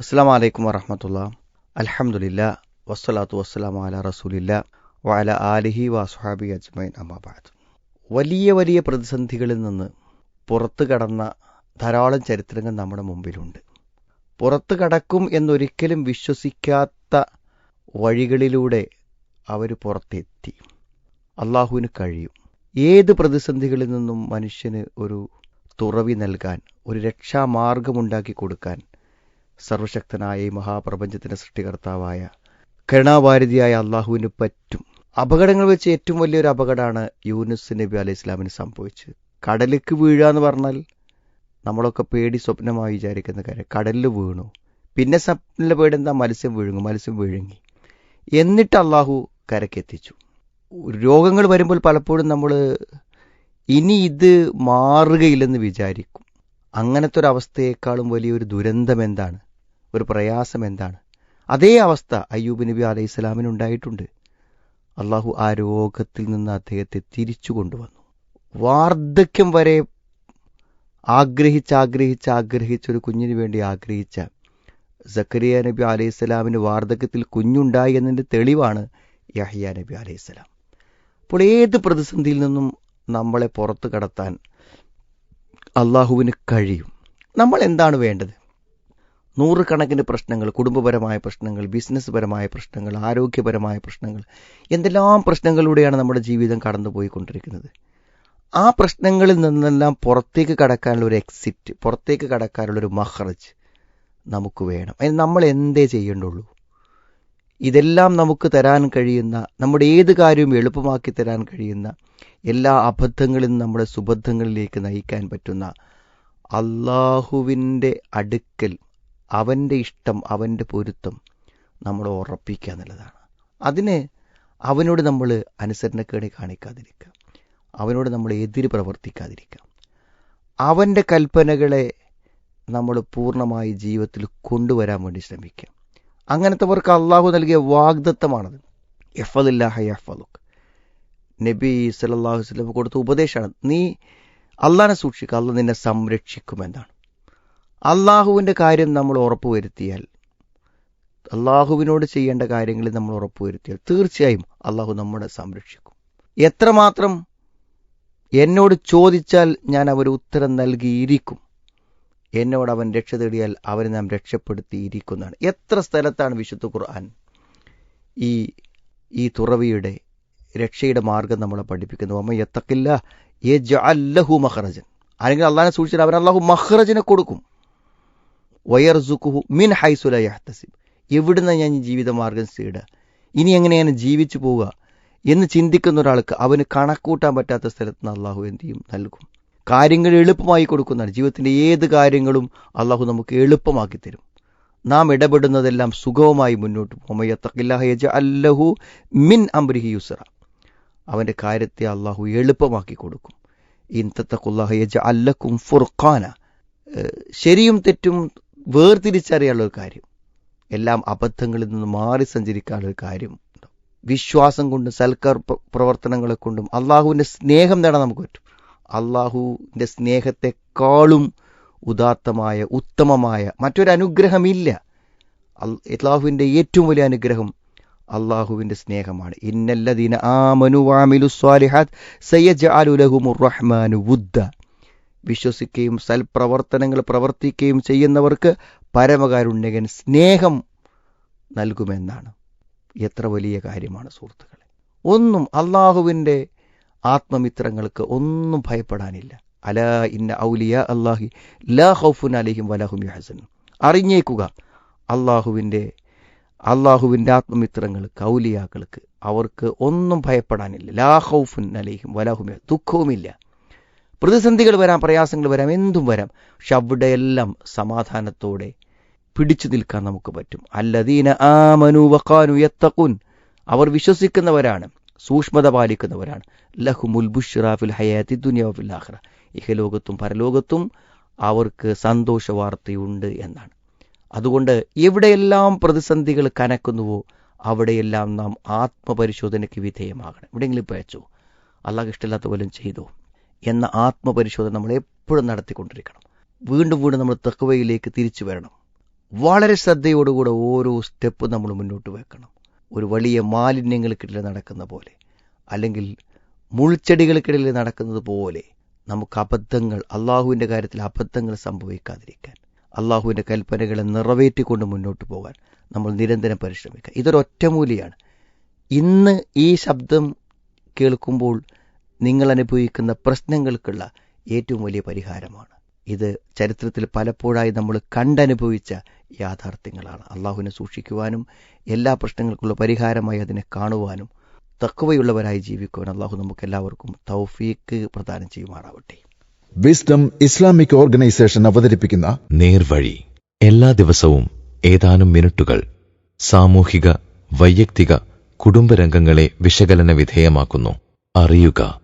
അസ്സാം വലൈക്കും വറഹമത്തുള്ള അലഹമുല്ല വസ്സലാത്തു വസ്സലാം അല റസൂലില്ല വഅല ആലിഹി വാസുഹാബി അജ്മൈൻ അമ്മാബാദ് വലിയ വലിയ പ്രതിസന്ധികളിൽ നിന്ന് പുറത്തു കടന്ന ധാരാളം ചരിത്രങ്ങൾ നമ്മുടെ മുമ്പിലുണ്ട്. പുറത്തു കടക്കും എന്നൊരിക്കലും വിശ്വസിക്കാത്ത വഴികളിലൂടെ അവർ പുറത്തെത്തി. അള്ളാഹുവിന് കഴിയും. ഏത് പ്രതിസന്ധികളിൽ നിന്നും മനുഷ്യന് ഒരു തുറവി നൽകാൻ ഒരു രക്ഷാമാർഗമുണ്ടാക്കി കൊടുക്കാൻ സർവശക്തനായ ഈ മഹാപ്രപഞ്ചത്തിന്റെ സൃഷ്ടികർത്താവായ കരുണാവാരിതിയായ അള്ളാഹുവിന് പറ്റും. അപകടങ്ങൾ വെച്ച് ഏറ്റവും വലിയൊരു അപകടമാണ് യൂനുസ് നബി അലൈഹി ഇസ്ലാമിന് സംഭവിച്ചത്. കടലിലേക്ക് വീഴുക എന്ന് പറഞ്ഞാൽ നമ്മളൊക്കെ പേടി സ്വപ്നമായി വിചാരിക്കുന്ന കാര്യം. കടലിൽ വീണു. പിന്നെ സ്വപ്നിലെ പേടി എന്താ? മത്സ്യം വിഴുങ്ങും മത്സ്യം വിഴുങ്ങി. എന്നിട്ട് അള്ളാഹു കരക്കെത്തിച്ചു രോഗങ്ങൾ വരുമ്പോൾ പലപ്പോഴും നമ്മൾ ഇനി ഇത് മാറുകയില്ലെന്ന് വിചാരിക്കും. അങ്ങനത്തെ ഒരു അവസ്ഥയേക്കാളും വലിയൊരു ദുരന്തം എന്താണ്? ഒരു പ്രയാസം എന്താണ്? അതേ അവസ്ഥ അയ്യൂബ് നബി അലൈഹി സ്വലാമിന് ഉണ്ടായിട്ടുണ്ട്. അള്ളാഹു ആ രോഗത്തിൽ നിന്ന് അദ്ദേഹത്തെ തിരിച്ചു കൊണ്ടുവന്നു. വാർദ്ധക്യം വരെ ആഗ്രഹിച്ച് ആഗ്രഹിച്ച് ആഗ്രഹിച്ച ഒരു കുഞ്ഞിന് വേണ്ടി ആഗ്രഹിച്ച സക്കരിയ നബി അലൈഹി സ്വലാമിന് വാർദ്ധക്യത്തിൽ കുഞ്ഞുണ്ടായി എന്നതിന്റെ തെളിവാണ് യഹിയ നബി അലൈഹി സ്വലാം. അപ്പോൾ ഏത് പ്രതിസന്ധിയിൽ നിന്നും നമ്മളെ പുറത്തു കടത്താൻ അള്ളാഹുവിന് കഴിയും? നമ്മൾ എന്താണ് വേണ്ടത്? നൂറുകണക്കിന് പ്രശ്നങ്ങൾ കുടുംബപരമായ പ്രശ്നങ്ങൾ ബിസിനസ് പരമായ പ്രശ്നങ്ങൾ ആരോഗ്യപരമായ പ്രശ്നങ്ങൾ എന്തെല്ലാം പ്രശ്നങ്ങളിലൂടെയാണ് നമ്മുടെ ജീവിതം കടന്നുപോയിക്കൊണ്ടിരിക്കുന്നത്. ആ പ്രശ്നങ്ങളിൽ നിന്നെല്ലാം പുറത്തേക്ക് കടക്കാനുള്ള ഒരു എക്സിറ്റ് പുറത്തേക്ക് കടക്കാനുള്ള ഒരു മഹ്റജ് നമുക്ക് വേണം. അതിന് നമ്മൾ എന്തേ ചെയ്യേണ്ടുള്ളൂ? ഇതെല്ലാം നമുക്ക് തരാൻ കഴിയുന്ന നമ്മുടെ ഏത് കാര്യവും എളുപ്പമാക്കി തരാൻ കഴിയുന്ന എല്ലാ അബദ്ധങ്ങളിൽ നിന്നും നമ്മുടെ സുബദ്ധങ്ങളിലേക്ക് നയിക്കാൻ പറ്റുന്ന അള്ളാഹുവിന്റെ അടുക്കൽ അവന്റെ ഇഷ്ടം അവന്റെ പൊരുത്തം നമ്മൾ ഉറപ്പിക്കുക എന്നുള്ളതാണ്. അതിന് അവനോട് നമ്മൾ അനുസരണക്കേട് കാണിക്കാതിരിക്കുക. അവനോട് നമ്മൾ എതിര് പ്രവർത്തിക്കാതിരിക്കുക. അവന്റെ കൽപ്പനകളെ നമ്മൾ പൂർണമായി ജീവിതത്തിൽ കൊണ്ടുവരാൻ വേണ്ടി ശ്രമിക്കുക. അങ്ങനത്തെവർക്ക് അള്ളാഹു നൽകിയ വാഗ്ദത്തമാണത്. എഫദില്ലാഹ എഫലുഖ് നബി സല്ലാഹു വസ്ലം കൊടുത്ത ഉപദേശമാണ്. നീ അള്ളാഹിനെ സൂക്ഷിക്കുക. അള്ള നിന്നെ സംരക്ഷിക്കുമെന്നാണ് അള്ളാഹുവിന്റെ കാര്യം നമ്മൾ ഉറപ്പുവരുത്തിയാൽ അള്ളാഹുവിനോട് ചെയ്യേണ്ട കാര്യങ്ങളിൽ നമ്മൾ ഉറപ്പുവരുത്തിയാൽ തീർച്ചയായും അള്ളാഹു നമ്മളെ സംരക്ഷിക്കും. എത്രമാത്രം എന്നോട് ചോദിച്ചാൽ ഞാൻ അവർ ഉത്തരം നൽകിയിരിക്കും. എന്നോട് അവൻ രക്ഷ തേടിയാൽ അവനെ നാം രക്ഷപ്പെടുത്തിയിരിക്കുന്നതാണ്. എത്ര സ്ഥലത്താണ് വിശുദ്ധ ഖുർആൻ ഈ ഈ തുറവിയുടെ രക്ഷയുടെ മാർഗം നമ്മളെ പഠിപ്പിക്കുന്നു അമ്മ എത്തക്കില്ല അല്ലഹു മഹ്റജൻ അല്ലെങ്കിൽ അള്ളാഹിനെ സൂക്ഷിച്ചാൽ അവൻ അള്ളാഹു മഹ്റജിനെ കൊടുക്കും. വയർസുഖുഹു മിൻ ഹൈസുല യഹ്തസിബ്. എവിടുന്ന ഞാൻ ജീവിതമാർഗം സീടുക? ഇനി എങ്ങനെയാണ് ജീവിച്ചു പോവുക? എന്ന് ചിന്തിക്കുന്ന ഒരാൾക്ക് അവന് കണക്കൂട്ടാൻ പറ്റാത്ത സ്ഥലത്ത് നിന്ന് അള്ളാഹു എന്ത് ചെയ്യും? നൽകും. കാര്യങ്ങൾ എളുപ്പമായി കൊടുക്കുന്നതാണ്. ജീവിതത്തിന്റെ ഏത് കാര്യങ്ങളും അള്ളാഹു നമുക്ക് എളുപ്പമാക്കി തരും. നാം ഇടപെടുന്നതെല്ലാം സുഖവുമായി മുന്നോട്ട് പോകും. അല്ലഹു മിൻ അംബ്രിഹി യുസറ. അവന്റെ കാര്യത്തെ അള്ളാഹു എളുപ്പമാക്കി കൊടുക്കും. ഇൻതത്തക്കുല്ലാഹയജ അല്ലക്കും ഫുർഖാന. ശരിയും തെറ്റും വേർതിരിച്ചറിയാനുള്ള ഒരു കാര്യം. എല്ലാം അബദ്ധങ്ങളിൽ നിന്ന് മാറി സഞ്ചരിക്കാനുള്ള ഒരു കാര്യം. വിശ്വാസം കൊണ്ടും സൽക്കർ പ്രവർത്തനങ്ങളെ കൊണ്ടും അള്ളാഹുവിന്റെ സ്നേഹം നേടാൻ നമുക്ക് പറ്റും. അള്ളാഹുവിന്റെ സ്നേഹത്തെക്കാളും ഉദാത്തമായ ഉത്തമമായ മറ്റൊരു അനുഗ്രഹമില്ല. അള്ളാഹുവിന്റെ ഏറ്റവും വലിയ അനുഗ്രഹം അള്ളാഹുവിന്റെ സ്നേഹമാണ്. ഇന്നല്ലദീന ആ മനുവാമിലു സ്വാലിഹാത്ത് സയ്യജ് അലുലഹുമുർ റഹ്മാനു വുദ്ദ. വിശ്വസിക്കുകയും സൽപ്രവർത്തനങ്ങൾ പ്രവർത്തിക്കുകയും ചെയ്യുന്നവർക്ക് പരമകാരുണ്യകൻ സ്നേഹം നൽകുമെന്നാണ്. എത്ര വലിയ കാര്യമാണ് സുഹൃത്തുക്കളെ. ഒന്നും അള്ളാഹുവിന്റെ ആത്മമിത്രങ്ങൾക്ക് ഒന്നും ഭയപ്പെടാനില്ല. അല ഇന്ന ഔലിയ അള്ളാഹി ലാ ഹൗഫുൻ അലഹിം വലഹും യഹസൻ അറിഞ്ഞേക്കുക അള്ളാഹുവിന്റെ അള്ളാഹുവിന്റെ ആത്മമിത്രങ്ങൾക്ക് ഔലിയാക്കൾക്ക് അവർക്ക് ഒന്നും ഭയപ്പെടാനില്ല. ലാ ഹൗഫുൻ അലഹിം വലഹും ദുഃഖവുമില്ല. പ്രതിസന്ധികൾ വരാം പ്രയാസങ്ങൾ വരാം എന്തും വരാം. പക്ഷെ അവിടെയെല്ലാം സമാധാനത്തോടെ പിടിച്ചു നിൽക്കാൻ നമുക്ക് പറ്റും. അല്ലദീന ആമനു വഖാനു എത്തക്കുൻ അവർ വിശ്വസിക്കുന്നവരാണ് സൂക്ഷ്മത പാലിക്കുന്നവരാണ്. ലഹുമുൽ ബുഷ്റാഫിൽ ഹയാത്തി ദുനിയാഫിൽ ആഖിറ. ഇഹലോകത്തും പരലോകത്തും അവർക്ക് സന്തോഷ വാർത്തയുണ്ട് എന്നാണ്. അതുകൊണ്ട് എവിടെയെല്ലാം പ്രതിസന്ധികൾ കനക്കുന്നുവോ അവിടെയെല്ലാം നാം ആത്മപരിശോധനയ്ക്ക് വിധേയമാകണം. എവിടെയെങ്കിലും പയച്ചോ അള്ളാഹ് ഇഷ്ടമില്ലാത്ത പോലും ചെയ്തോ. എന്ന ആത്മപരിശോധന നമ്മൾ എപ്പോഴും നടത്തിക്കൊണ്ടിരിക്കണം. വീണ്ടും വീണ്ടും നമ്മൾ തെക്കുവയിലേക്ക് തിരിച്ചു വരണം. വളരെ ശ്രദ്ധയോടുകൂടെ ഓരോ സ്റ്റെപ്പ് നമ്മൾ മുന്നോട്ട് വെക്കണം. ഒരു വലിയ മാലിന്യങ്ങൾക്കിടയിൽ നടക്കുന്ന പോലെ അല്ലെങ്കിൽ മുൾച്ചെടികൾക്കിടയിൽ നടക്കുന്നത് പോലെ നമുക്ക് അബദ്ധങ്ങൾ അള്ളാഹുവിന്റെ കാര്യത്തിൽ അബദ്ധങ്ങൾ സംഭവിക്കാതിരിക്കാൻ അള്ളാഹുവിന്റെ കൽപ്പനകളെ നിറവേറ്റിക്കൊണ്ട് മുന്നോട്ട് പോകാൻ നമ്മൾ നിരന്തരം പരിശ്രമിക്കുക. ഇതൊരൊറ്റമൂലിയാണ്. ഇന്ന് ഈ ശബ്ദം കേൾക്കുമ്പോൾ നിങ്ങൾ അനുഭവിക്കുന്ന പ്രശ്നങ്ങൾക്കുള്ള ഏറ്റവും വലിയ പരിഹാരമാണ്. ഇത് ചരിത്രത്തിൽ പലപ്പോഴായി നമ്മൾ കണ്ടനുഭവിച്ച യാഥാർത്ഥ്യങ്ങളാണ്. അള്ളാഹുവിനെ സൂക്ഷിക്കുവാനും എല്ലാ പ്രശ്നങ്ങൾക്കുള്ള പരിഹാരമായി അതിനെ കാണുവാനും തക്കവയുള്ളവരായി ജീവിക്കുവാൻ അള്ളാഹു നമുക്ക് എല്ലാവർക്കും തൗഫീക്ക് പ്രദാനം ചെയ്യുമാറാവട്ടെ. വിസ്ഡം ഇസ്ലാമിക് ഓർഗനൈസേഷൻ അവതരിപ്പിക്കുന്ന നേർവഴി. എല്ലാ ദിവസവും ഏതാനും മിനിറ്റുകൾ സാമൂഹിക വൈയക്തിക കുടുംബരംഗങ്ങളെ വിശകലന വിധേയമാക്കുന്നു. അറിയുക.